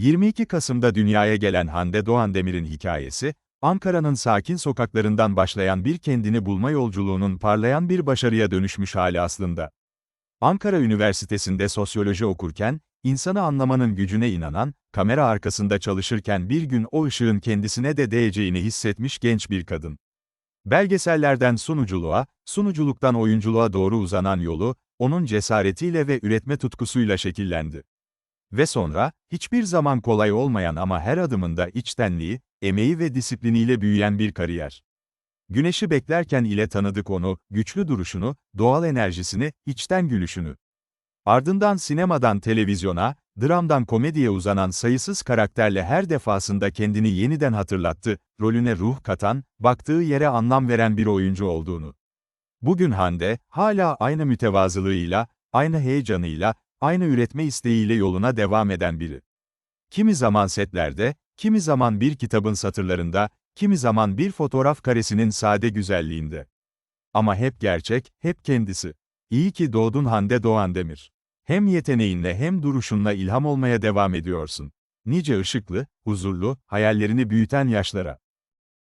22 Kasım'da dünyaya gelen Hande Doğan Demir'in hikayesi, Ankara'nın sakin sokaklarından başlayan bir kendini bulma yolculuğunun parlayan bir başarıya dönüşmüş hali aslında. Ankara Üniversitesi'nde sosyoloji okurken, insanı anlamanın gücüne inanan, kamera arkasında çalışırken bir gün o ışığın kendisine de değeceğini hissetmiş genç bir kadın. Belgesellerden sunuculuğa, sunuculuktan oyunculuğa doğru uzanan yolu, onun cesaretiyle ve üretme tutkusuyla şekillendi. Ve sonra, hiçbir zaman kolay olmayan ama her adımında içtenliği, emeği ve disipliniyle büyüyen bir kariyer. Güneşi beklerken ile tanıdık onu, güçlü duruşunu, doğal enerjisini, içten gülüşünü. Ardından sinemadan televizyona, dramdan komediye uzanan sayısız karakterle her defasında kendini yeniden hatırlattı, rolüne ruh katan, baktığı yere anlam veren bir oyuncu olduğunu. Bugün Hande, hala aynı mütevazılığıyla, aynı heyecanıyla, aynı üretme isteğiyle yoluna devam eden biri. Kimi zaman setlerde, kimi zaman bir kitabın satırlarında, kimi zaman bir fotoğraf karesinin sade güzelliğinde. Ama hep gerçek, hep kendisi. İyi ki doğdun Hande Doğan Demir. Hem yeteneğinle hem duruşunla ilham olmaya devam ediyorsun. Nice ışıklı, huzurlu, hayallerini büyüten yaşlara.